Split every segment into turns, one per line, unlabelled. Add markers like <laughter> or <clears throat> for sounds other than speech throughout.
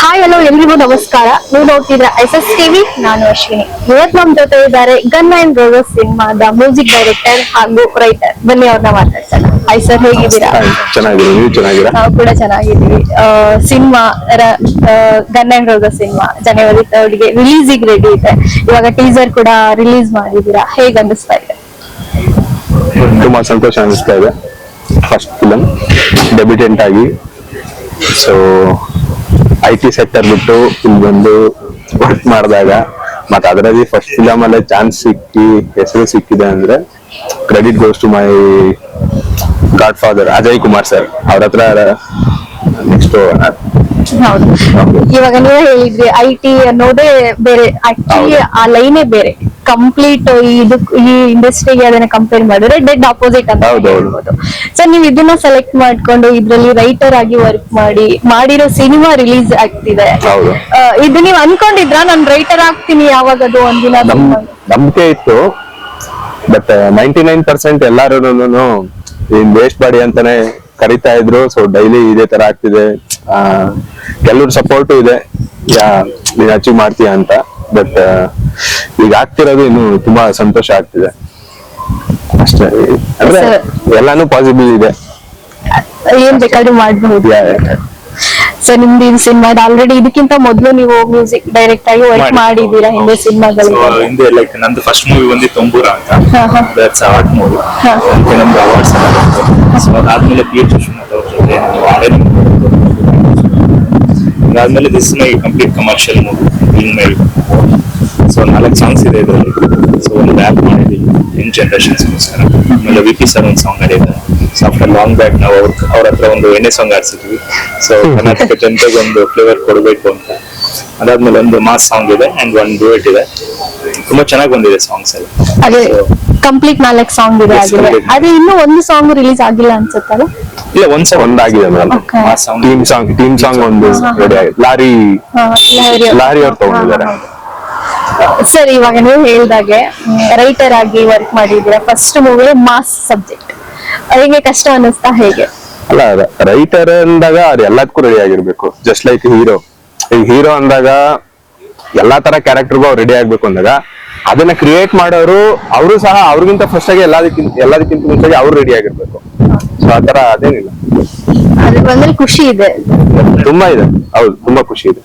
Hi hello ಎಲ್ರಿಗೂ ನಮಸ್ಕಾರ. ನೀವು ನೋಡ್ತಿದ್ರ ಎಸ್ ಎಸ್ ಟಿವಿ ನಾನು ಅಶ್ವಿನಿ. ಇವತ್ ನಮ್ ಜೊತೆ ಇದ್ದಾರೆ ಗನ್ ಅಂಡ್ ರೋಸಸ್ ಸಿನಿಮಾದ ಮ್ಯೂಸಿಕ್ ಡೈರೆಕ್ಟರ್ ಹಾಗೂ ರೈಟರ್. ಬನ್ನಿ ಅವ್ರನ್ನ ಮಾತಾಡ್ತಾರೆ ಹಾಯ್ ಸರ್ ಹೇಗಿದ್ದೀರಾ?
ಹಾಯ್, ಚೆನ್ನಾಗಿದ್ದೀನಿ ನೀವು
ನಾವು ಕೂಡ ಚೆನ್ನಾಗಿದ್ದೀವಿ. Cinema gun and roses cinema ಜನವರಿ ಥರ್ಡ್ಗೆ ರಿಲೀಸಿಗೆ ರೆಡಿ ಇದೆ. ಇವಾಗ ಟೀಸರ್ ಕೂಡ ರಿಲೀಸ್ ಮಾಡಿದೀರಾ ಹೇಗ್ ಅನಿಸ್ತಾ ಇದೆ?
ತುಂಬಾ ಸಂತೋಷ ಅನಿಸ್ತಾ ಇದೆ. ಫಸ್ಟ್ ಫಿಲಮ್ ಡೆಬಿಟೆಂಟ್ ಆಗಿ. ಸೊ ಐ ಟಿ ಸೆಕ್ಟರ್ ಬಿಟ್ಟು ಇಲ್ಲಿ ಬಂದು ವರ್ಕ್ ಮಾಡಿದಾಗ, ಮತ್ತೆ ಅದರಲ್ಲಿ ಫಸ್ಟ್ ಫಿಲಮ್ ಅಲ್ಲೇ ಚಾನ್ಸ್ ಸಿಕ್ಕಿ, ಹೆಸರು ಸಿಕ್ಕಿದೆ ಅಂದ್ರೆ credit goes to my godfather Ajay Kumar sir ಅವ್ರ ಹತ್ರ ನೆಕ್ಸ್ಟ್
ಹೌದು. ಇವಾಗ ನೀವೇ ಹೇಳಿದ್ರಿ ಐ ಟಿ ಅನ್ನೋದೇ ಬೇರೆ. ಆಕ್ಚುಲಿ ಆ ಲೈನೇ ಬೇರೆ. ಕಂಪ್ಲೀಟ್ ಇದು ಈ ಇಂಡಸ್ಟ್ರಿಗೆ ಅದನ್ನ ಕಂಪೇರ್ ಮಾಡಿದ್ರೆ ಡೆಡ್ ಅಪೋಸಿಟ್ ಅಂತ. ಹೇಳ್ಬೋದು. ಸೊ ನೀವು ಇದನ್ನ ಸೆಲೆಕ್ಟ್ ಮಾಡ್ಕೊಂಡು ಇದ್ರಲ್ಲಿ ರೈಟರ್ ಆಗಿ ವರ್ಕ್ ಮಾಡಿ ಮಾಡಿರೋ ಸಿನಿಮಾ ರಿಲೀಸ್ ಆಗ್ತಿದೆ. ಇದು ನೀವು ಅನ್ಕೊಂಡಿದ್ರ? ನಾನು ರೈಟರ್ ಆಗ್ತೀನಿ ಯಾವಾಗದು ಒಂದಿನ
ನಮ್ ನಂಬಿಕೆ ಇತ್ತು. ಬಟ್ ನೈಂಟಿ ನೈನ್ ಪರ್ಸೆಂಟ್ ಎಲ್ಲಾರು ವೇಸ್ಟ್ ಬಾಡಿ ಅಂತಾನೆ ಕರಿತಾ ಇದ್ರು. ಸೊ ಡೈಲಿ ಇದೇ ತರ ಆಗ್ತಿದೆ. ಕೆಲವ್ರ ಸಪೋರ್ಟು ಇದೆ. ಯಾ ನೀನ್ ಅಚೀವ್ ಮಾಡ್ತೀಯ ಅಂತ. ಬಟ್ ಈಗ ಆಗ್ತಿರೋದು ಇನ್ನು ತುಂಬಾ ಸಂತೋಷ ಆಗ್ತಿದೆ. ಅಷ್ಟೇ. ಅಂದ್ರೆ ಎಲ್ಲಾನು ಪಾಸಿಬಲ್ ಇದೆ.
ಏನ್ ಬೇಕಾದ್ರೂ ಮಾಡಬಹುದು
ಸರ್.
ಸೊ ನಿಮ್ದು ಇದು ಸಿನಿಮಾ ಆಲ್ರೆಡಿ ಇದಕ್ಕಿಂತ ಮೊದಲು ನೀವು ಮ್ಯೂಸಿಕ್ ಡೈರೆಕ್ಟ್ ಆಗಿ ವರ್ಕ್ ಮಾಡಿದೀರಾ ಹಿಂದೆ
ಸಿನಿಮಾಗಳು ಹಿಂದೆ ಲೈಕ್ ನಂದು ಫಸ್ಟ್ ಮೂವಿ ಬಂದಿ ತೊಂಬೂರ ಅಂತ. ಎರಡ್
ಸಾವಿರದ.
ಅದಕ್ಕೆ ನಮ್ದು ಅವಾರ್ಡ್ಸ್ ಸೊ ಅದಾದ್ಮೇಲೆ ಪಿ ಎಚ್ ವಿಶ್ವನಾಥ್ ಅವ್ರ ಜೊತೆ ಅದಾದ್ಮೇಲೆ this my complete commercial movie in my so ನಾಲ್ಕು ಸಾಂಗ್ಸ್ ಇದೆ ಇದರಲ್ಲಿ. ಸೊ ಒಂದು ರ್ಯಾಪ್ ಮಾಡಿದ್ದೀವಿ ಇನ್ ಜನರೇಷನ್ಸ್ಗೋಸ್ಕರ ಆಮೇಲೆ ವಿ ಪಿ ಸರ್ ಒಂದು ಸಾಂಗ್ ಆಡಿದ್ದಾರೆ ಸೊ ಆಫ್ಟರ್ ಲಾಂಗ್ ಬ್ಯಾಕ್ ನಾವು ಅವ್ರ ಅವ್ರ ಹತ್ರ ಒಂದು ಎಣ್ಣೆ ಸಾಂಗ್ ಆಡ್ಸಿದ್ವಿ ಸೊ ಕರ್ನಾಟಕ ಜನತೆಗೆ ಒಂದು ಫ್ಲೇವರ್ ಕೊಡಬೇಕು ಅಂತ. ಅದಾದ್ಮೇಲೆ ಒಂದು ಮಾಸ್ ಸಾಂಗ್ ಇದೆ ಅಂಡ್ ಒಂದು ಡುಯೆಟ್ ಇದೆ. ತುಂಬಾ ಚೆನ್ನಾಗಿ ಬಂದಿದೆ ಸಾಂಗ್ಸ್ ಎಲ್ಲ.
ಅದೇ ಕಂಪ್ಲೀಟ್ ನಾಲ್ಕು ಸಾಂಗ್ ಇದೆ. ಅದೇ ಇನ್ನೂ ಒಂದು ಸಾಂಗ್ ರಿಲೀಸ್ ಆಗಿಲ್ಲ ಅನ್ಸುತ್ತಲ್ಲ?
ಇಲ್ಲ ಒಂದ್ ಸಾಂಗ್
ಒಂದಾಗಿದೆ madam team song team song ಒಂದು ರೆಡಿ ಆಗಿದೆ. ಲಾರಿ ಲಾರಿ ಅವ್ರು. ತಗೊಂಡಿದ್ದಾರೆ.
ಸರ್ ಇವಾಗ ನೀವು ಹೇಳ್ದಾಗೆ ರೈಟರ್ ಆಗಿ ವರ್ಕ್ ಮಾಡಿದ್ದೀರಾ. ಫಸ್ಟ್ ಮೂವಿ ಮಾಸ್ ಸಬ್ಜೆಕ್ಟ್ ಹೇಗೆ ಕಷ್ಟ ಅನ್ನಿಸ್ತಾ ಹೇಗೆ?
ಅಲ್ಲ ರೈಟರ್ ಅಂದಾಗ ಅವ್ರು ಎಲ್ಲದಕ್ಕೂ ರೆಡಿ ಆಗಿರ್ಬೇಕು. ಜಸ್ಟ್ ಲೈಕ್ ಹೀರೋ ಈಗ ಹೀರೋ ಅಂದಾಗ ಎಲ್ಲಾ ತರ ಕ್ಯಾರೆಕ್ಟರ್ಗೂ ಅವ್ರು ರೆಡಿ ಆಗ್ಬೇಕು ಅಂದಾಗ ಅದನ್ನ ಕ್ರಿಯೇಟ್ ಮಾಡೋರು ಅವರು ಸಹ ಅವ್ರಿಗಿಂತ ಫಸ್ಟ್ ಆಗಿ ಎಲ್ಲದಕ್ಕಿಂತ ಎಲ್ಲದಕ್ಕಿಂತ ಮುಂಚೆಗೆ ಅವ್ರು ರೆಡಿ ಆಗಿರ್ಬೇಕು. ಸೊ ಆತರ ಅದೇನಿಲ್ಲ.
ಅದು ಬಂದ್ರೆ ಖುಷಿ ಇದೆ.
ತುಂಬಾ ಇದೆ. ಹೌದು ತುಂಬಾ ಖುಷಿ ಇದೆ.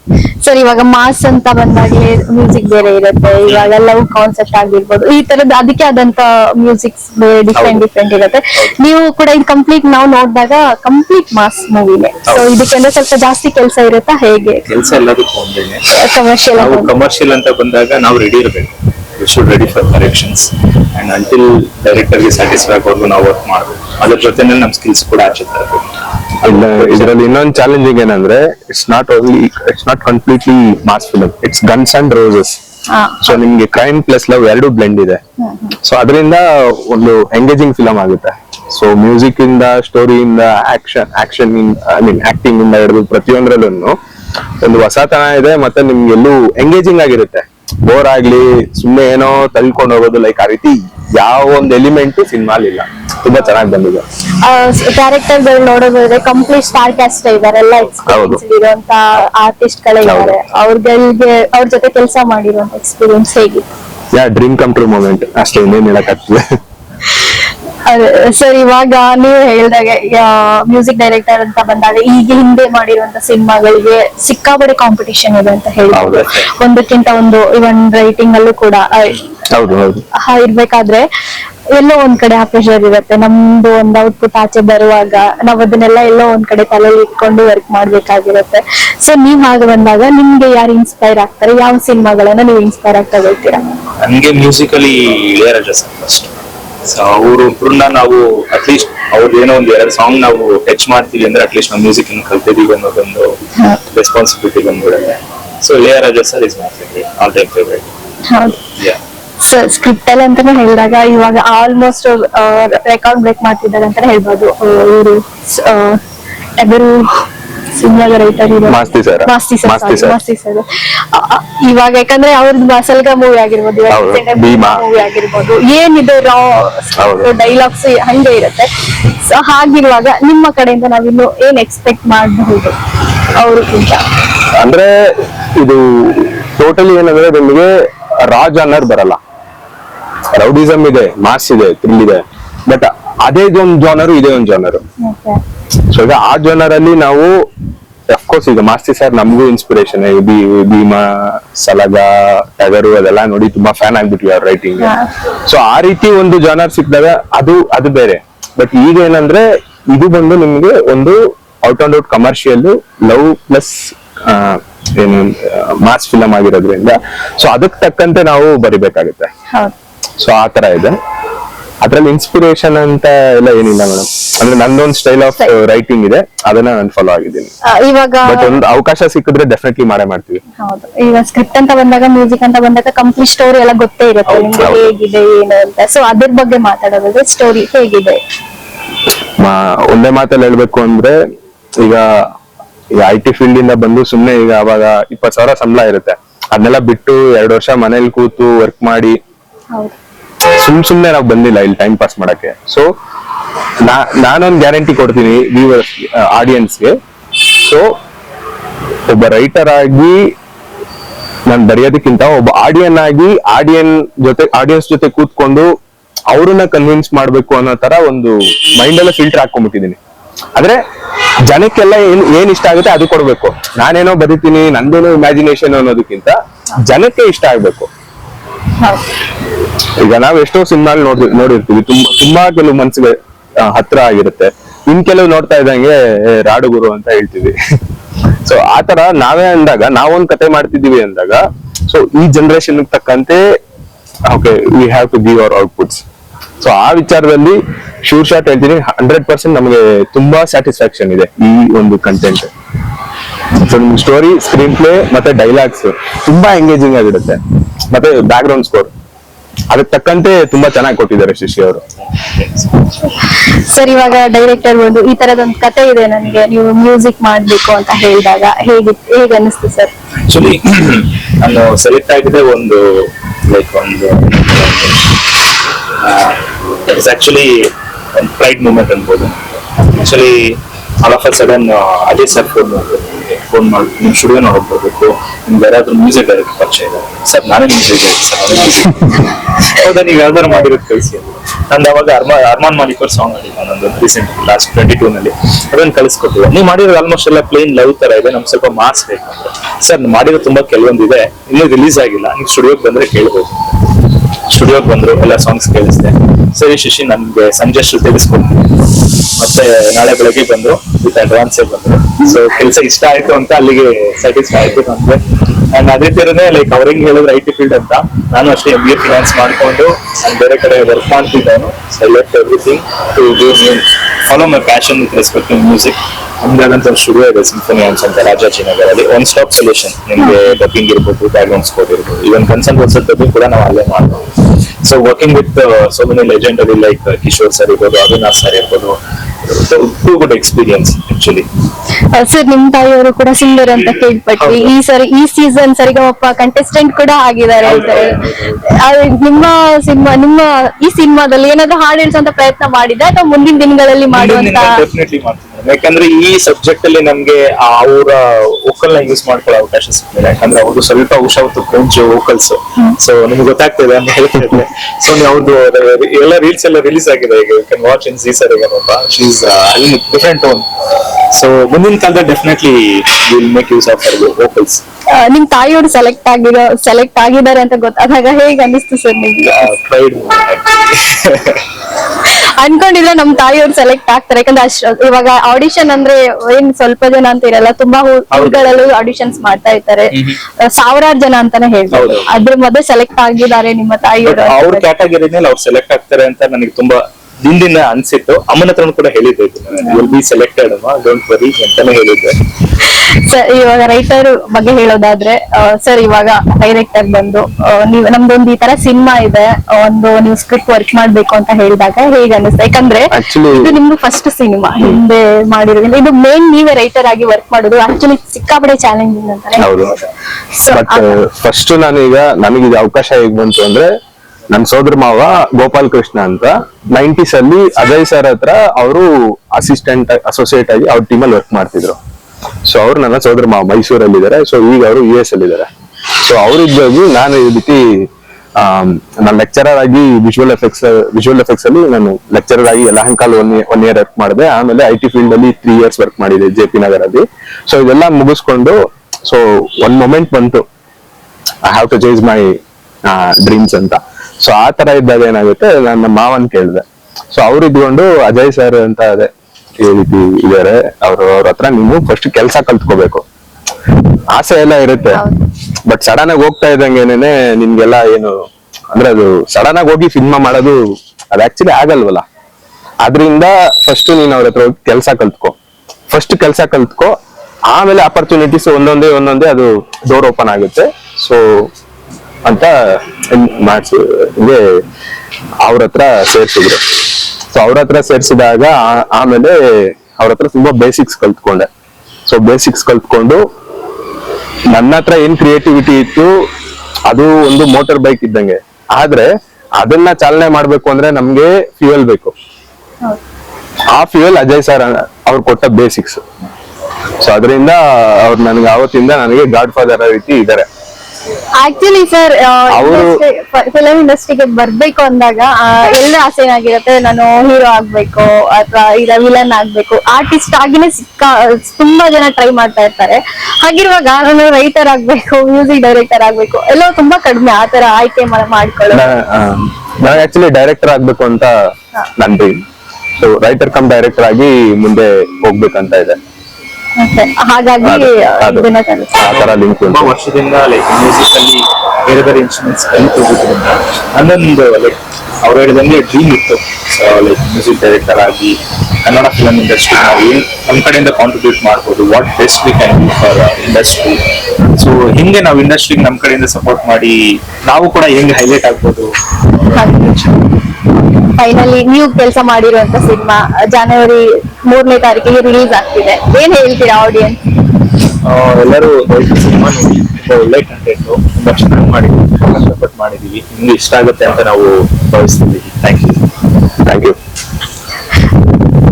ಸರ್ ಇವಾಗ ಮಾಸ್ ಅಂತ ಬಂದಾಗ್ಲೇ ಮ್ಯೂಸಿಕ್ ಬೇರೆ ಇರುತ್ತೆ. ಇವಾಗ ಲವ್ ಕಾನ್ಸೆಪ್ಟ್ ಆಗಿರ್ಬೋದು. ಈ ತರದ್ ಅದಕ್ಕೆ ಆದಂತ ಮ್ಯೂಸಿಕ್ ಬೇರೆ ಡಿಫ್ರೆಂಟ್ ಡಿಫ್ರೆಂಟ್ ಇರುತ್ತೆ. ನೀವು ಕೂಡ ಇದು ಕಂಪ್ಲೀಟ್ ನಾವು ನೋಡಿದಾಗ ಕಂಪ್ಲೀಟ್ ಮಾಸ್ ಮೂವಿನೇ ಸೊ ಇದಕ್ಕೆಲ್ಲ ಸ್ವಲ್ಪ ಜಾಸ್ತಿ ಕೆಲಸ ಇರುತ್ತಾ? ಹೇಗೆ?
ಕೆಲಸ ಎಲ್ಲದಕ್ಕೂ
ಕಮರ್ಷಿಯಲ್
ಕಮರ್ಷಿಯಲ್ ಅಂತ. ಬಂದಾಗ ನಾವು ರೆಡಿ ಇರಬೇಕು. We should ready for corrections and until ಡೈರೆಕ್ಟರ್ಗೆ satisfy ಆಗೋದು ನಾವು ವರ್ಕ್ ಮಾಡಬೇಕು. ಅದ್ರ ಜೊತೆನೆ ನಮ್ಮ ಸ್ಕಿಲ್ಸ್ ಕೂಡ ಆಚೆ ತರಬೇಕು.
ಇದರಲ್ಲಿ ಇನ್ನೊಂದು ಚಾಲೆಂಜಿಂಗ್ ಏನಂದ್ರೆ it's not only it's not completely mass film it's guns and roses so ನಿಮ್ಗೆ ಕ್ರೈಮ್ ಪ್ಲಸ್ ಲವ್ ಎರಡು ಬ್ಲೆಂಡ್ ಇದೆ. ಸೊ ಅದರಿಂದ ಒಂದು ಎಂಗೇಜಿಂಗ್ ಫಿಲಮ್ ಆಗುತ್ತೆ. ಸೊ ಮ್ಯೂಸಿಕ್ ಇಂದ ಸ್ಟೋರಿಯಿಂದ action action I mean acting ಇಂದ ಹಿಡಿದು ಪ್ರತಿಯೊಂದರಲ್ಲೂ ಒಂದು ಹೊಸತನ ಇದೆ ಮತ್ತೆ ನಿಮ್ಗೆ ಎಲ್ಲೂ ಎಂಗೇಜಿಂಗ್ ಆಗಿರುತ್ತೆ. ಬೋರ್ ಆಗ್ಲಿ ಸುಮ್ಮನೆ ಏನೋ ತಳ್ಕೊಂಡು ಹೋಗೋದು ಲೈಕ್ ಆ ರೀತಿ ಯಾವ ಒಂದು ಎಲಿಮೆಂಟ್ ಸಿನಿಮಾ ಇಲ್ಲ ತುಂಬಾ ಚೆನ್ನಾಗಿ ಬಂದಿದೆ.
ಕ್ಯಾರೆಕ್ಟರ್ಗಳು ನೋಡೋದಾದ್ರೆ ಕಂಪ್ಲೀಟ್ ಸ್ಟಾರ್ ಕ್ಯಾಸ್ಟ್ ಇದಾರೆ ಎಲ್ಲ ಎಕ್ಸ್ಪೀರಿಯನ್ಸ್
ಹೌದು.
ಇರುವಂತ ಆರ್ಟಿಸ್ಟ್ ಗಳೇ ಅವ್ರಿಗೆ ಅವ್ರಗಳಿಗೆ ಅವ್ರ ಜೊತೆ ಕೆಲಸ ಮಾಡಿರುವಂತ ಎಕ್ಸ್ಪೀರಿಯನ್ಸ್ ಹೇಗಿತ್ತು
yeah dream come true moment ಅಷ್ಟೇ ಇನ್ನೇನ್ ಹೇಳಕ್ಕಾಗ್ತದೆ
ಸರ್ ಇವಾಗ ನೀವು ಹೇಳ್ದಾಗೆ ಮ್ಯೂಸಿಕ್ ಡೈರೆಕ್ಟರ್ ಅಂತ ಬಂದಾಗ ಈಗ ಹಿಂದೆ ಮಾಡಿರುವಂತ ಸಿನಿಮಾಗಳಿಗೆ ಸಿಕ್ಕಾಬಡೆ ಕಾಂಪಿಟಿಷನ್ ಇದೆ ಅಂತ ಹೇಳ್ಬೋದು. ಒಂದಕ್ಕಿಂತ ಒಂದು ಇವನ್ ರೈಟಿಂಗ್ ಅಲ್ಲೂ ಕೂಡ
ಹೌದು ಹೌದು.
ಆ ಇರ್ಬೇಕಾದ್ರೆ ಎಲ್ಲೋ ಒಂದ್ ಕಡೆ ಆ ಪ್ರೆಷರ್ ಇರುತ್ತೆ. ನಮ್ದು ಒಂದ್ ಔಟ್ಪುಟ್ ಆಚೆ ಬರುವಾಗ ನಾವ್ ಅದನ್ನೆಲ್ಲ ಎಲ್ಲೋ ಒಂದ್ ಕಡೆ ತಲೆಯಲ್ಲಿ ಇಟ್ಕೊಂಡು ವರ್ಕ್ ಮಾಡ್ಬೇಕಾಗಿರುತ್ತೆ. ಸೊ ನೀವ್ ಹಾಗೆ ಬಂದಾಗ ನಿಮ್ಗೆ ಯಾರು ಇನ್ಸ್ಪೈರ್ ಆಗ್ತಾರೆ? ಯಾವ ಸಿನಿಮಾಗಳನ್ನ ನೀವು ಇನ್ಸ್ಪೈರ್ ಆಗ್ತಾ ಹೋಗ್ತೀರಾ
ನನ್ಗೆ musically Ilaiyaraaja sir first so ಅವ್ರೊಬ್ರನ್ನ ನಾವು ಅಟ್ಲೀಸ್ಟ್ ಅವ್ರದ್ದು ಏನೋ ಒಂದು ಎರಡು ಸಾಂಗ್ ನಾವು ಟಚ್ ಮಾಡ್ತೀವಿ ಅಂದ್ರೆ ಅಟ್ಲೀಸ್ಟ್ ನಾವು ಮ್ಯೂಸಿಕ್ ಅನ್ನು ಕಲ್ತಿದೀವಿ ಅನ್ನೋದೊಂದು. ರೆಸ್ಪಾನ್ಸಿಬಿಲಿಟಿ ಬಂದ್ಬಿಡುತ್ತೆ. So Ilaiyaraaja sir is my favourite all time favourite
ಹೌದು. ಸ್ಕ್ರಿಪ್ಟ್ ಅಲ್ಲಿ ಅಂತಾನೆ ಹೇಳಿದಾಗ ಇವಾಗ ಆಲ್ಮೋಸ್ಟ್ ರೆಕಾರ್ಡ್ ಬ್ರೇಕ್ ಮಾಡ್ತಿದ್ದಾರೆ ಅಂತಾನೆ ಹೇಳ್ಬೋದು ಇವರು. ಎದುರು ಸಿನಿಮಾದ writer
Masti sir.
Masti sir
Masti
sir ಇವಾಗ ಯಾಕಂದ್ರೆ ಅವ್ರದ್ದು ಮಸಲ್ಗ ಮೂವಿ ಆಗಿರ್ಬೋದು. ಮೂವಿ ಆಗಿರ್ಬೋದು. ಏನಿದೆ ರಾ ಡೈಲಾಗ್ಸ್ ಹಂಗೆ ಇರುತ್ತೆ. ಸೊ ಹಾಗಿರುವಾಗ ನಿಮ್ಮ ಕಡೆಯಿಂದ ನಾವಿನ್ನು ಏನ್ ಎಕ್ಸ್ಪೆಕ್ಟ್ ಮಾಡಬಹುದು ಅವ್ರಿಗಿಂತ
ಅಂದ್ರೆ ಇದು ಟೋಟಲಿ ಏನಂದ್ರೆ ನಿಮಗೆ ರಾಜ್ ಅನ್ನರ್ ಬರಲ್ಲ. ರೌಡಿಸಮ್ ಇದೆ ಮಾಸ್ ಇದೆ ಥ್ರಿಲ್ ಇದೆ. ಬಟ್ ಅದೇ ಒಂದು ಜೋನರು ಇದೇ ಒಂದು ಜಾನರು ಸೊ ಈಗ ಆ ಜೋನರ್ ಅಲ್ಲಿ ನಾವು ಅಫ್ಕೋರ್ಸ್ ಈಗ ಮಾಸ್ತಿ ಸರ್ ನಮಗೂ ಇನ್ಸ್ಪಿರೇಷನ್ ಭೀಮಾ ಸಲಗ ಟಗರು ಅದೆಲ್ಲ ನೋಡಿ ತುಂಬಾ ಫ್ಯಾನ್ ಆಗ್ಬಿಟ್ವಿ ಅವ್ರ ರೈಟಿಂಗ್. ಸೊ ಆ ರೀತಿ ಒಂದು ಜಾನರ್ ಸಿಕ್ಕಿದಾಗ ಅದು ಅದು ಬೇರೆ. ಬಟ್ ಈಗ ಏನಂದ್ರೆ ಇದು ಬಂದು ನಿಮ್ಗೆ ಒಂದು out and out commercial love plus ಏನು ಮಾಸ್ ಫಿಲಮ್ ಆಗಿರೋದ್ರಿಂದ. ಸೊ ಅದಕ್ಕೆ ತಕ್ಕಂತೆ ನಾವು ಬರಿಬೇಕಾಗುತ್ತೆ. ಸೊ ಆ ತರ ಇದೆ. ಅದ್ರಲ್ಲಿ ಇನ್ಸ್ಪಿರೇಷನ್ ಅಂತ ಎಲ್ಲ ಏನಿಲ್ಲ ಮೇಡಮ್ ಅಂದ್ರೆ ನಂದೊಂದು ಸ್ಟೈಲ್ ಆಫ್ ರೈಟಿಂಗ್ ಇದೆ. ಅದನ್ನ ನಾನು ಫಾಲೋ ಆಗಿದ್ದೀನಿ.
ಇವಾಗ
ಬಟ್ ಒಂದು ಅವಕಾಶ ಸಿಕ್ಕಿದ್ರೆ ಡೆಫಿನೆಟ್ಲಿ ಮಾಡೇ ಮಾಡ್ತೀವಿ.
ಹೌದು. ಈಗ ಸ್ಕ್ರಿಪ್ಟ್ ಅಂತ ಬಂದಾಗ ಮ್ಯೂಸಿಕ್ ಅಂತ ಬಂದಾಗ ಕಂಪ್ಲೀಟ್ ಸ್ಟೋರಿ ಎಲ್ಲ ಗೊತ್ತೇ ಇರುತ್ತೆ. ನಿಮ್ಗೆ ಹೇಗಿದೆ ಏನು ಅಂತ. ಸೊ ಅದ್ರ ಬಗ್ಗೆ ಮಾತಾಡೋದಾದ್ರೆ ಸ್ಟೋರಿ ಹೇಗಿದೆ?
ಒಂದೇ ಮಾತಲ್ಲಿ ಹೇಳ್ಬೇಕು ಅಂದ್ರೆ ಈಗ ಈಗ ಐ ಟಿ ಫೀಲ್ಡ್ ಇಂದ ಬಂದು ಸುಮ್ನೆ ಈಗ ಅವಾಗ ಇಪ್ಪತ್ ಸಾವಿರ ಸಂಬಳ ಇರುತ್ತೆ. ಅದನ್ನೆಲ್ಲ ಬಿಟ್ಟು ಎರಡು ವರ್ಷ ಮನೇಲಿ ಕೂತು ವರ್ಕ್ ಮಾಡಿ ಸುಮ್ ಸುಮ್ನೆ ನಾವು ಬಂದಿಲ್ಲ, ಇಲ್ಲಿ ಟೈಮ್ ಪಾಸ್ ಮಾಡಕ್ಕೆ. ಸೊ ನಾನೊಂದು ಗ್ಯಾರಂಟಿ ಕೊಡ್ತೀನಿ ವ್ಯೂವರ್ಸ್ ಆಡಿಯನ್ಸ್ಗೆ ಸೊ ಒಬ್ಬ ರೈಟರ್ ಆಗಿ ನಾನು ಬರೆಯೋದಕ್ಕಿಂತ ಒಬ್ಬ ಆಡಿಯನ್ ಆಗಿ ಆಡಿಯನ್ ಜೊತೆ ಆಡಿಯನ್ಸ್ ಜೊತೆ ಕೂತ್ಕೊಂಡು ಅವ್ರನ್ನ ಕನ್ವಿನ್ಸ್ ಮಾಡ್ಬೇಕು ಅನ್ನೋ ತರ ಒಂದು ಮೈಂಡ್ ಎಲ್ಲ ಫಿಲ್ಟರ್ ಹಾಕೊಂಡ್ಬಿಟ್ಟಿದೀನಿ ಆದ್ರೆ, ಜನಕ್ಕೆಲ್ಲ ಏನ್ ಏನ್ ಇಷ್ಟ ಆಗುತ್ತೆ ಅದು ಕೊಡ್ಬೇಕು. ನಾನೇನೋ ಬರೀತೀನಿ, ನಂದೇನೋ ಇಮ್ಯಾಜಿನೇಷನ್ ಅನ್ನೋದಕ್ಕಿಂತ ಜನಕ್ಕೆ ಇಷ್ಟ ಆಗ್ಬೇಕು. ಈಗ ನಾವು ಎಷ್ಟೋ ಸಿನಿಮಾ ನೋಡಿ ನೋಡಿರ್ತೀವಿ. ತುಂಬಾ ತುಂಬಾ ಕೆಲವು ಮನ್ಸಿಗೆ ಹತ್ರ ಆಗಿರುತ್ತೆ. ಇನ್ ಕೆಲವು ನೋಡ್ತಾ ಇದ್ದಂಗೆ ರಾಡುಗುರು ಅಂತ ಹೇಳ್ತೀವಿ. ಸೊ ಆತರ ನಾವೇ ಅಂದಾಗ, ನಾವೊಂದ್ ಕತೆ ಮಾಡ್ತಿದೀವಿ ಅಂದಾಗ ಸೊ ಈ ಜನರೇಷನ್ ತಕ್ಕಂತೆ okay we have to give our outputs so ಆ ವಿಚಾರದಲ್ಲಿ ಶೂರ್ ಶಾಟ್ ಹೇಳ್ತೀನಿ ಹಂಡ್ರೆಡ್ ಪರ್ಸೆಂಟ್ ನಮಗೆ ತುಂಬಾ ಸ್ಯಾಟಿಸ್ಫ್ಯಾಕ್ಷನ್ ಇದೆ ಈ ಒಂದು ಕಂಟೆಂಟ್ ಸೊ ನಿಮ್ ಸ್ಟೋರಿ ಸ್ಕ್ರೀನ್ ಪ್ಲೇ ಮತ್ತೆ ಡೈಲಾಗ್ಸ್ ತುಂಬಾ ಎಂಗೇಜಿಂಗ್ ಆಗಿರುತ್ತೆ. ಮತ್ತೆ ಬ್ಯಾಕ್ ಗ್ರೌಂಡ್ ಸ್ಕೋರ್ ಅದಕ್ಕೆ ತಕ್ಕಂತೆ ತುಂಬಾ ಚೆನ್ನಾಗಿ ಕೊಟ್ಟಿದ್ದಾರೆ ಶಿಶಿ ಅವರು.
ಸರ್ ಇವಾಗ ಡೈರೆಕ್ಟರ್ ಒಂದು ಈ ತರದೊಂದು ಕತೆ ಇದೆ ನನಗೆ. ನೀವು ಮ್ಯೂಸಿಕ್ ಮಾಡ್ಬೇಕು ಅಂತ ಹೇಳಿದಾಗ ಹೇಗೆ ಹೇಗೆ ಅನಿಸ್ತು ಸರ್?
ಆಕ್ಚುಲಿ <clears throat> ನಾನು ಸೆಲೆಕ್ಟ್ ಆಗಿದೆ ಒಂದು ಲೈಕ್ ಒಂದು ಇಟ್ಸ್ ಆಕ್ಚುಲಿ ಒಂದು ಪ್ರೈಡ್ ಮೂಮೆಂಟ್ ಅನ್ಬೋದು. Actually all of a sudden ಅದೇ ಸರ್ ಫೋನ್ ಫೋನ್ ಮಾಡಿ ನಿಮ್ ಸ್ಟುಡಿಯೋ ನೋಡ್ಬೇಕು ನಿಮ್ಗೆ ಯಾರಾದ್ರೂ ಮ್ಯೂಸಿಕ್ ಡೈರೆಕ್ಟರ್ ಪರಿಚಯ ಇದೆ ಸರ್, ನಾನೇ ಮ್ಯೂಸಿಕ್ ಸರ್ ಹೌದಾ, ನೀವು ಯಾವ್ದಾರು ಮಾಡಿರೋದು ಕಳಿಸಿ. ನಂದು ಅವಾಗ ಅರ್ಮಾ, ಅರ್ಮಾನ್ ಮಾಲಿಕ್ ಅವ್ರ ಸಾಂಗ್ ಆಡಿಲ್ಲ ನಂದು ರೀಸೆಂಟ್ ಲಾಸ್ಟ್ ಟ್ವೆಂಟಿ ಟೂ ನಲ್ಲಿ. ಅದನ್ನ ಕಳಿಸ್ಕೊಟ್ಟಿದ್ದೆ ನೀವು ಮಾಡಿರೋದು ಆಲ್ಮೋಸ್ಟ್ ಎಲ್ಲ ಪ್ಲೇನ್ ಲವ್ ತರ ಇದೆ, ನಮ್ಗೆ ಸ್ವಲ್ಪ ಮಾಸ್ ಬೇಕು ಸರ್ ಮಾಡಿರೋ ತುಂಬಾ ಕೆಲವೊಂದಿದೆ, ಇನ್ನೂ ರಿಲೀಸ್ ಆಗಿಲ್ಲ. ನೀವು ಸ್ಟುಡಿಯೋಗೆ ಬಂದ್ರೆ ಕೇಳ್ಬೋದು. ಸ್ಟುಡಿಯೋಗೆ ಬಂದ್ರು, ಎಲ್ಲ ಸಾಂಗ್ಸ್ ಕೇಳಿಸ್ದೆ. ಸರಿ ಶಿಶಿ ನಮ್ಗೆ ಸಂಜೆ ಅಷ್ಟು ತಿಳಿಸ್ಕೊಡ್ತೀನಿ ಮತ್ತೆ ನಾಳೆ ಬೆಳಗ್ಗೆ ಬಂದ್ರು, ವಿತ್ ಅಡ್ವಾನ್ಸ್ ಬಂದ್ರು. ಸೊ ಕೆಲಸ ಇಷ್ಟ ಆಯ್ತು ಅಂತ ಅಲ್ಲಿಗೆ ಸ್ಯಾಟಿಸ್ಫೈ ಆಯ್ತು ಅಂಡ್ ಅದೇ ತರನೇ ಲೈಕ್ ಅವ್ರಿಗೆ ಹೇಳಿದ್ರೆ ಐ ಟಿ ಫೀಲ್ಡ್ ಅಂತ, ನಾನು ಅಷ್ಟೇ ಎಂ ಬಿ ಎ ಫಿನಾನ್ಸ್ ಮಾಡ್ಕೊಂಡು ಬೇರೆ ಕಡೆ work ಮಾಡ್ತಿದ್ದಾನು I left everything to do follow my passion with respect to music ನಮ್ದಾದಂತ ಶುರು ಇದೆ ಸಿಂಫನಿ ಆನ್ಸ್ ಅಂತ, ರಾಜಾಜಿನಗರಲ್ಲಿ. ಒನ್ ಸ್ಟಾಪ್ ಸೊಲ್ಯೂಷನ್ ನಿಮ್ಗೆ ಡಬ್ಬಿಂಗ್ ಇರ್ಬೋದು ಬ್ಯಾಕ್ಗ್ರೌಂಡ್ ಸ್ಕೋರ್ ಇರ್ಬೋದು. ಇವನ್ ಕನ್ಸರ್ನ್ ವರ್ಸದ್ದು ಕೂಡ ನಾವು ಅಲ್ಲೇ ಮಾಡ್ಬೋದು so working with so many legendary like Kishore sir ಇರ್ಬೋದು ಅವಿನಾಶ್ ಸರ್ ಇರ್ಬೋದು too good experience actually
sir ನಿಮ್ ತಾಯಿಯವರು ಕೂಡ ಸಿಂಗರ್ ಅಂತ ಕೇಳ್ಪಟ್ವಿ. ಈ ಸರಿ ಈ ಸೀಸನ್ ಸರಿಗಮಪ್ಪ ಕಂಟೆಸ್ಟೆಂಟ್ ಕೂಡ ಆಗಿದ್ದಾರೆ ನಿಮ್ಮ ಸಿನಿಮಾ ನಿಮ್ಮ ಈ ಸಿನಿಮಾದಲ್ಲಿ ಏನಾದ್ರು ಹಾಡು ಅಂತ ಪ್ರಯತ್ನ ಮಾಡಿದ್ರೆ ಅಥವಾ ಮುಂದಿನ ದಿನಗಳಲ್ಲಿ ಮಾಡುವಂತ
ಡೆಫಿನೆಟ್ಲಿ ಮಾಡ್ತೀನಿ madam. ಯಾಕಂದ್ರೆ ಈ ಸಬ್ಜೆಕ್ಟ್ ಅಲ್ಲಿ ನಮ್ಗೆ ಅವರ ವೋಕಲ್ನ ಯೂಸ್ ಮಾಡ್ಕೊಳ್ಳೋ ಅವಕಾಶ ಸಿಗ್ತದೆ ಯಾಕಂದ್ರೆ ಅವ್ರದ್ದು ಸ್ವಲ್ಪ ಮತ್ತು ಕೊಂಚು ವೋಕಲ್ಸ್ ಸೊ ನಿಮ್ಗೆ ಗೊತ್ತಾಗ್ತಿದೆ ಅಂತ ಹೇಳ್ತಿದ್ರೆ ಸೊ ಅವ್ರದ್ದು ಎಲ್ಲ ರೀಲ್ಸ್ ಎಲ್ಲ ರಿಲೀಸ್ ಆಗಿದೆ ಈಗ. You can watch in C sir she's different tone so ಮುಂದಿನ ಕಾಲದಲ್ಲಿ definitely will make use of our vocals
ನಿಮ್ ತಾಯಿಯವರು ಸೆಲೆಕ್ಟ್ ಆಗಿರೋ ಸೆಲೆಕ್ಟ್ ಆಗಿದ್ದಾರೆ ಅಂತ ಗೊತ್ತಾದಾಗ ಹೇಗೆ ಅನಿಸ್ತು ಸರ್ ನಿಮ್ಗೆ?
ಪ್ರೈಡ್ <laughs>
ಅನ್ಕೊಂಡಿದ್ರೆ ನಮ್ ತಾಯಿಯವ್ರು ಸೆಲೆಕ್ಟ್ ಆಗ್ತಾರೆ. ಯಾಕಂದ್ರೆ ಅಷ್ಟು ಇವಾಗ ಆಡಿಷನ್ ಅಂದ್ರೆ ಏನ್ ಸ್ವಲ್ಪ ಜನ ಅಂತ ಇರಲ್ಲ ತುಂಬಾ. ಊರುಗಳಲ್ಲೂ ಆಡಿಷನ್ಸ್ ಮಾಡ್ತಾ ಇರ್ತಾರೆ. ಸಾವಿರಾರು ಜನ ಅಂತಾನೆ ಹೇಳ್ಬೋದು. ಅದ್ರ ಮಧ್ಯೆ ಸೆಲೆಕ್ಟ್ ಆಗಿದ್ದಾರೆ ನಿಮ್ಮ ತಾಯಿಯವರು
ಅವರು. ಕ್ಯಾಟಗರಿನಲ್ಲಿ ಅವ್ರು ಸೆಲೆಕ್ಟ್ ಆಗ್ತಾರೆ ಅಂತ ನನಗೆ ತುಂಬಾ ದಿನ ಅನ್ಸಿತ್ತು. ಅಮ್ಮನ ಹತ್ರ ಕೂಡ ಹೇಳಿದ್ದೆ ವಿಲ್ ಬಿ ಸೆಲೆಕ್ಟೆಡ್ ಅಮ್ಮ. ಡೋಂಟ್ ವರಿ ಅಂತಾನೆ ಹೇಳಿದ್ದೆ. <laughs>
ಸರ್ ಇವಾಗ ರೈಟರ್ ಬಗ್ಗೆ ಹೇಳೋದಾದ್ರೆ ಸರ್ ಇವಾಗ ಡೈರೆಕ್ಟರ್ ಬಂದು ನೀವ್ ನಮ್ದೊಂದು ಈ ತರ ಸಿನಿಮಾ ಇದೆ ಒಂದು ನೀವು ಸ್ಕ್ರಿಪ್ಟ್ ವರ್ಕ್ ಮಾಡ್ಬೇಕು ಅಂತ ಹೇಳಿದಾಗ ಹೇಗೆ ಅನಿಸ್ತಾ ಯಾಕಂದ್ರೆ ಇದು ನಿಮ್ದು ಫಸ್ಟ್ ಸಿನಿಮಾ ಹಿಂದೆ ಮಾಡಿರೋದ್ರಿಂದ. ಇದು ಮೇನ್ ನೀವೇ ರೈಟರ್ ಆಗಿ ವರ್ಕ್ ಮಾಡೋದು. ಆಕ್ಚುಲಿ ಸಿಕ್ಕಾಪಡೆ ಚಾಲೆಂಜಿಂಗ್ ಅಂತಾನೆ
ಫಸ್ಟ್ ನಾನೀಗ ನನಗೆ ಇದು ಅವಕಾಶ ಹೇಗ್ ಬಂತು ಅಂದ್ರೆ ನನ್ನ ಸೋದರ ಮಾವ ಗೋಪಾಲ್ ಕೃಷ್ಣ ಅಂತ ನೈಂಟೀಸ್ ಅಲ್ಲಿ ಅಜಯ್ ಸರ್ ಹತ್ರ ಅವರು ಅಸಿಸ್ಟೆಂಟ್ ಅಸೋಸಿಯೇಟ್ ಆಗಿ ಅವ್ರ ಟೀಮಲ್ಲಿ ವರ್ಕ್ ಮಾಡ್ತಿದ್ರು. ಸೊ ಅವ್ರು ನನ್ನ ಸೋದರ ಮಾವ ಮೈಸೂರಲ್ಲಿ ಇದ್ದಾರೆ ಸೊ ಈಗ ಅವರು ಯು ಎಸ್ ಅಲ್ಲಿ ಇದ್ದಾರೆ ಸೊ ಅವರಿದ್ದಾಗಿ ನಾನು ಈ ರೀತಿ ನಾನು ಲೆಕ್ಚರರ್ ಆಗಿ ವಿಜುವಲ್ ಎಫೆಕ್ಟ್ಸ್ ವಿಜುವಲ್ ಎಫೆಕ್ಟ್ಸ್ ಅಲ್ಲಿ ನಾನು ಲೆಕ್ಚರರ್ ಆಗಿ ಲಹಂಕಾಲ್ ಒನ್ ಒನ್ ಇಯರ್ ವರ್ಕ್ ಮಾಡಿದೆ. ಆಮೇಲೆ ಐ ಟಿ ಫೀಲ್ಡ್ ಅಲ್ಲಿ ತ್ರೀ ಇಯರ್ಸ್ ವರ್ಕ್ ಮಾಡಿದೆ ಜೆ ಪಿ ನಗರಲ್ಲಿ. ಸೊ ಇದೆಲ್ಲ ಮುಗಿಸ್ಕೊಂಡು ಸೊ ಒನ್ ಮೊಮೆಂಟ್ ಬಂತು. I have to change my dreams ಅಂತ. ಸೊ ಆ ತರ ಇದ್ದಾಗ ಏನಾಗುತ್ತೆ, ನನ್ನ ಮಾವನ್ ಕೇಳಿದೆ. ಸೊ ಅವ್ರು ಇದ್ಕೊಂಡು ಅಜಯ್ ಸರ್ ಅಂತ ಅದೇ ರೀತಿ ಇದಾರೆ. ಅವ್ರ ಅವ್ರ ಹತ್ರ ನೀವು ಫಸ್ಟ್ ಕೆಲಸ ಕಲ್ತ್ಕೋಬೇಕು. ಆಸೆ ಎಲ್ಲ ಇರುತ್ತೆ. ಬಟ್ ಸಡನ್ ಆಗಿ ಹೋಗ್ತಾ ಇದ್ದಂಗೆನೆ ನಿಮ್ಗೆಲ್ಲ ಏನು, ಅಂದ್ರೆ ಅದು ಸಡನ್ ಆಗಿ ಹೋಗಿ ಸಿನಿಮಾ ಮಾಡೋದು, ಅದು ಆಕ್ಚುಲಿ ಆಗಲ್ವಲ್ಲ. ಅದರಿಂದ ಫಸ್ಟ್ ನೀನ್ ಅವ್ರ ಹತ್ರ ಹೋಗಿ ಕೆಲಸ ಕಲ್ತ್ಕೋ. ಫಸ್ಟ್ ಕೆಲಸ ಕಲ್ತ್ಕೋ, ಆಮೇಲೆ ಅಪರ್ಚುನಿಟೀಸ್ ಒಂದೊಂದೇ ಒಂದೊಂದೇ ಅದು ಡೋರ್ ಓಪನ್ ಆಗುತ್ತೆ. ಸೊ ಅಂತ ಮಾಡ್ಸಿ ಅವ್ರ ಹತ್ರ ಸೇರ್ಸಿದ್ರು. ಸೊ ಅವ್ರ ಹತ್ರ ಸೇರಿಸಿದಾಗ ಆಮೇಲೆ ಅವ್ರ ಹತ್ರ ತುಂಬಾ ಬೇಸಿಕ್ಸ್ ಕಲ್ತ್ಕೊಂಡೆ. ಸೊ ಬೇಸಿಕ್ಸ್ ಕಲ್ತ್ಕೊಂಡು ನನ್ನ ಹತ್ರ ಏನ್ ಕ್ರಿಯೇಟಿವಿಟಿ ಇತ್ತು, ಅದು ಒಂದು ಮೋಟಾರ್ ಬೈಕ್ ಇದ್ದಂಗೆ. ಆದ್ರೆ, ಅದನ್ನ ಚಾಲನೆ ಮಾಡ್ಬೇಕು ಅಂದ್ರೆ ನಮ್ಗೆ ಫ್ಯೂಯಲ್ ಬೇಕು. ಆ ಫ್ಯೂಯಲ್ ಅಜಯ್ ಸರ್ ಅವ್ರು ಕೊಟ್ಟ ಬೇಸಿಕ್ಸ್ ಸೊ ಅದರಿಂದ ಅವ್ರು ನನ್ಗೆ, ಅವತ್ತಿಂದ ನನಗೆ ಗಾಡ್ ಫಾದರ್ ರೀತಿ ಇದ್ದಾರೆ.
ಆಕ್ಚುಲಿ ಸರ್ ಫಿಲಂ ಇಂಡಸ್ಟ್ರಿಗೆ ಬರ್ಬೇಕು ಅಂದಾಗ ಎಲ್ಲ ಆಸೆ ಏನಾಗಿರುತ್ತೆ? ನಾನು ಹೀರೋ ಆಗ್ಬೇಕು ಅಥವಾ ಇಲ್ಲ ವಿಲನ್ ಆಗ್ಬೇಕು. ಆರ್ಟಿಸ್ಟ್ ಆಗಿನೇ ಸಿಕ್ಕ ತುಂಬಾ ಜನ ಟ್ರೈ ಮಾಡ್ತಾ ಇರ್ತಾರೆ. ಹಾಗಿರುವಾಗ ನಾನು ರೈಟರ್ ಆಗ್ಬೇಕು ಮ್ಯೂಸಿಕ್ ಡೈರೆಕ್ಟರ್ ಆಗ್ಬೇಕು ಎಲ್ಲ ತುಂಬಾ ಕಡಿಮೆ ಆ ತರ ಆಯ್ಕೆ ಮಾಡ್ಕೊಳ್ಳಿ ಮಾಡ್ಕೊಳ್ಳೋದು.
ಆಕ್ಚುಲಿ ಡೈರೆಕ್ಟರ್ ಆಗ್ಬೇಕು ಅಂತ ನನ್ dream so writer cum director ಆಗಿ ಮುಂದೆ ಹೋಗ್ಬೇಕಂತ ಇದೆ.
ಹಾಗಾಗಿ
ಅದು.
ಇದನ್ನ ಕಲಿತೆ.
ಆ ತರ ಲಿಂಕ್
ತುಂಬಾ ವರ್ಷದಿಂದ ಲೈಕ್ ಮ್ಯೂಸಿಕ್ ಅಲ್ಲಿ ಬೇರೆ ಬೇರೆ ಇನ್ಸ್ಟ್ರೂಮೆಂಟ್ಸ್ ಕಲಿತಿರೋದ್ರಿಂದ ನನ್ನೊಂದು ಲೈಕ್ ಅವ್ರು ಹೇಳಿದಂಗೆ ಡ್ರೀಮ್ ಇತ್ತು. ಲೈಕ್ ಮ್ಯೂಸಿಕ್ ಡೈರೆಕ್ಟರ್ ಆಗಿ ಕನ್ನಡ ಫಿಲಂ ಇಂಡಸ್ಟ್ರಿ ನಾವು ಏನ್ ನಮ್ಮ ಕಡೆಯಿಂದ ಕಾಂಟ್ರಿಬ್ಯೂಟ್ ಮಾಡ್ಬೋದು. What best we can do for industry so ಹಿಂಗೆ ನಾವು ಇಂಡಸ್ಟ್ರಿಗೆ ನಮ್ಮ ಕಡೆಯಿಂದ ಸಪೋರ್ಟ್ ಮಾಡಿ ನಾವು ಕೂಡ ಹೆಂಗೆ ಹೈಲೈಟ್ ಆಗ್ಬೋದು.
ಫೈನಲಿ ನೀವು ಕೆಲಸ ಮಾಡಿರುವಂತ ಸಿನಿಮಾ ಜನವರಿ ಮೂರನೇ ತಾರೀಕಿಗೆ ರಿಲೀಸ್ ಆಗ್ತಿದೆ. ಏನ್ ಹೇಳ್ತೀರಾ ಆಡಿಯನ್ಸ್
ಎಲ್ಲರೂ ಸಿನಿಮಾ ನೋಡಿ. ತುಂಬಾ ಒಳ್ಳೆ ಕಂಟೆಂಟ್ ತುಂಬಾ ಚೆನ್ನಾಗಿ ಮಾಡಿದ್ವಿ ಕಷ್ಟಪಟ್ಟು ಮಾಡಿದೀವಿ ನಿಮ್ಗೆ ಇಷ್ಟ ಆಗುತ್ತೆ ಅಂತ ನಾವು ಥ್ಯಾಂಕ್ ಯು
ಥ್ಯಾಂಕ್ ಯು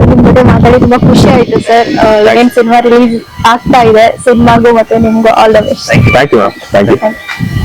ನಿಮ್ ಜೊತೆ ಮಾತಾಡಿ ತುಂಬಾ ಖುಷಿ ಆಯ್ತು ಸರ್ ಏನ್ ಸಿನಿಮಾ ರಿಲೀಸ್ ಆಗ್ತಾ ಇದೆ ಸಿನಿಮಾಗೂ ಮತ್ತೆ ನಿಮ್ಗೂ all the best
thank you ma'am thank you